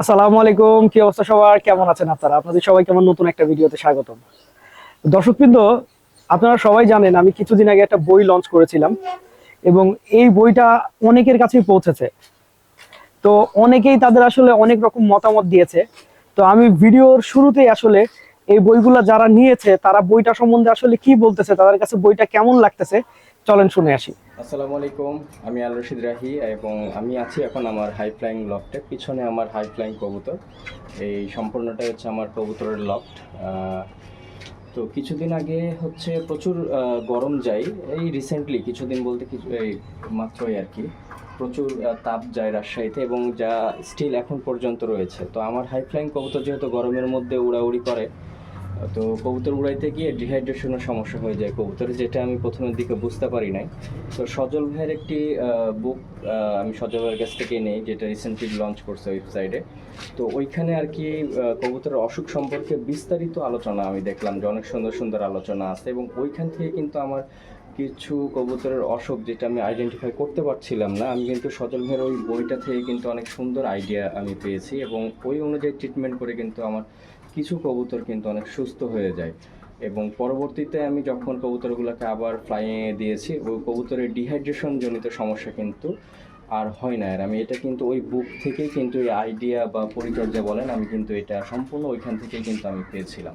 আসসালামু আলাইকুম, কি অবস্থা সবার? কেমন আছেন আপনারা? আপনাদের সবাই কেমন নতুন একটা ভিডিওতে স্বাগতম। দর্শকবৃন্দ, আপনারা সবাই জানেন, আমি কিছুদিন আগে একটা বই লঞ্চ করেছিলাম এবং এই বইটা অনেকের কাছেই পৌঁছেছে। তো অনেকেই তাদের আসলে অনেক রকম মতামত দিয়েছে। তো আমি ভিডিওর শুরুতেই আসলে এই বইগুলা যারা নিয়েছে, তারা বইটা সম্বন্ধে আসলে কি বলতেছে, তাদের কাছে বইটা কেমন লাগতেছে, চলেন শুনে আসি। আসসালামু আলাইকুম, আমি আল রশিদ রাহি এবং আমি আছি এখন আমার হাই ফ্লাইং লফটে পিছনে আমার হাই ফ্লাইং কবুতর। এই সম্পূর্ণটা হচ্ছে আমার কবুতরের লফট তো কিছুদিন আগে হচ্ছে প্রচুর গরম যায়। এই রিসেন্টলি কিছুদিন বলতে কিছু, এই মাত্রই আর কি, প্রচুর তাপ যায় রাজশাহীতে এবং যা স্টিল এখন পর্যন্ত রয়েছে। তো আমার হাই ফ্লাইং কবুতর যেহেতু গরমের মধ্যে উড়াউড়ি করে তো কবুতর উড়াইতে গিয়ে ডিহাইড্রেশনের সমস্যা হয়ে যায়। কবুতরের যেটা আমি প্রথমের দিকে বুঝতে পারি নাই। তো সজল ভাইয়ের একটি বুক আমি সজল ভাইয়ের কাছ থেকে নেই, যেটা রিসেন্টলি লঞ্চ করছে ওয়েবসাইটে তো ওইখানে আর কি কবুতরের অসুখ সম্পর্কে বিস্তারিত আলোচনা আমি দেখলাম যে অনেক সুন্দর সুন্দর আলোচনা আছে এবং ওইখান থেকে কিন্তু আমার কিছু কবুতরের অসুখ যেটা আমি আইডেন্টিফাই করতে পারছিলাম না, আমি কিন্তু সজল ভাইয়ের ওই বইটা থেকে কিন্তু অনেক সুন্দর আইডিয়া আমি পেয়েছি এবং ওই অনুযায়ী ট্রিটমেন্ট করে কিন্তু আমার কিছু কবুতর কিন্তু অনেক সুস্থ হয়ে যায়। এবং পরবর্তীতে আমি যখন কবুতরগুলোকে আবার ফ্লাইংয়ে দিয়েছি, ওই কবুতরের ডিহাইড্রেশন জনিত সমস্যা কিন্তু আর হয় না। আর আমি এটা কিন্তু ওই বুক থেকেই কিন্তু এই আইডিয়া বা পরিচর্যা বলেন, আমি কিন্তু এটা সম্পূর্ণ ওইখান থেকেই কিন্তু আমি পেয়েছিলাম।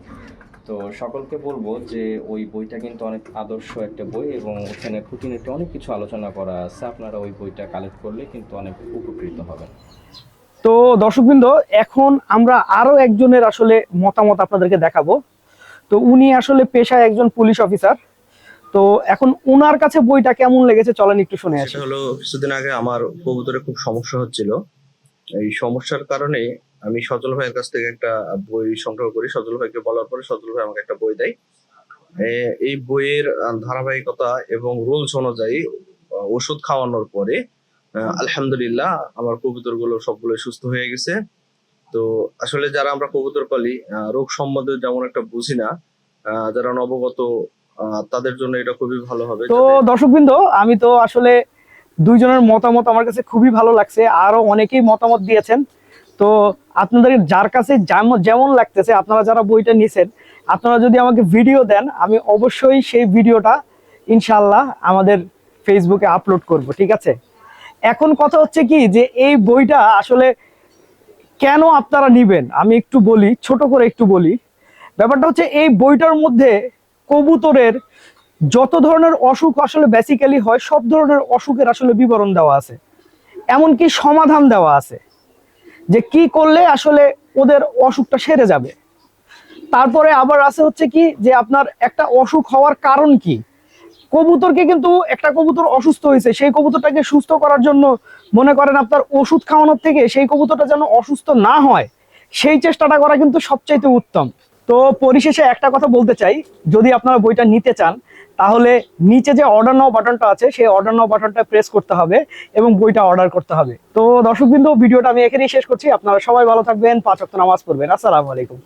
তো সকলকে বলব যে ওই বইটা কিন্তু অনেক আদর্শ একটা বই এবং ওখানে খুঁটিনাটি অনেক কিছু আলোচনা করা আছে। আপনারা ওই বইটা কালেক্ট করলে কিন্তু অনেক উপকৃত হবেন। তো দর্শকবৃন্দ, এখন আমরা আরও একজনের আসলে মতামত আপনাদেরকে দেখাবো। তো উনি আসলে পেশায় একজন পুলিশ অফিসার। তো এখন উনার কাছে বইটা কেমন লেগেছে? চলেন একটু শুনে আসি। হলো, কিছুদিন আগে আমার কবুতরে খুব সমস্যা হচ্ছিল। এই সমস্যার কারণে আমি সজল ভাইয়ের কাছ থেকে একটা বই সংগ্রহ করি। সজল ভাইকে বলার পরে সজল ভাই আমাকে একটা বই দেয়। এই বইয়ের ধারাবাহিকতা এবং রুলস অনুযায়ী ওষুধ খাওয়ানোর পরে আলহামদুলিল্লাহ আমার কবুতরগুলো সবগুলো সুস্থ হয়ে গেছে। তো আসলে যারা আমরা কবুতর পালি রোগ সম্বন্ধে যেমন একটা বুঝি না। যারা নবগত তাদের জন্য এটা খুবই ভালো হবে। তো দর্শকবৃন্দ আমি তো আসলে দুইজনের মতামত আমার কাছে খুবই ভালো লাগছে। আরও অনেকেই মতামত দিয়েছেন। তো আপনাদের যার কাছে যেমন যেমন লাগতেছে আপনারা যারা বইটা নিছেন আপনারা যদি আমাকে ভিডিও দেন আমি অবশ্যই সেই ভিডিওটা ইনশাল্লাহ আমাদের ফেসবুকে আপলোড করব ঠিক আছে? এখন কথা হচ্ছে কি যে এই বইটা আসলে কেন আপনারা নিবেন? আমি একটু বলি, ছোট করে একটু বলি। ব্যাপারটা হচ্ছে এই বইটার মধ্যে কবুতরের যত ধরনের অসুখ আসলে বেসিক্যালি হয়, সব ধরনের অসুখের আসলে বিবরণ দেওয়া আছে। এমনকি সমাধান দেওয়া আছে যে কি করলে আসলে ওদের অসুখটা সেরে যাবে। তারপরে আবার আছে হচ্ছে কি যে আপনার একটা অসুখ হওয়ার কারণ কি? কবুতরকে কিন্তু একটা কবুতর অসুস্থ হয়েছে, সেই কবুতরটাকে সুস্থ করার জন্য মনে করেন আপনার ওষুধ খাওয়ানোর থেকে সেই কবুতরটা যেন অসুস্থ না হয়, সেই চেষ্টাটা করা কিন্তু সবচাইতে উত্তম। তো পরিশেষে একটা কথা বলতে চাই, যদি আপনারা বইটা নিতে চান, তাহলে নিচে যে অর্ডার নাও বাটনটা আছে, সেই অর্ডার নাও বাটনটা প্রেস করতে হবে এবং বইটা অর্ডার করতে হবে। তো দর্শকবৃন্দ, ভিডিওটা আমি এখানেই শেষ করছি। আপনারা সবাই ভালো থাকবেন, পাঁচ ওয়াক্ত নামাজ পড়বেন। আসসালামু আলাইকুম।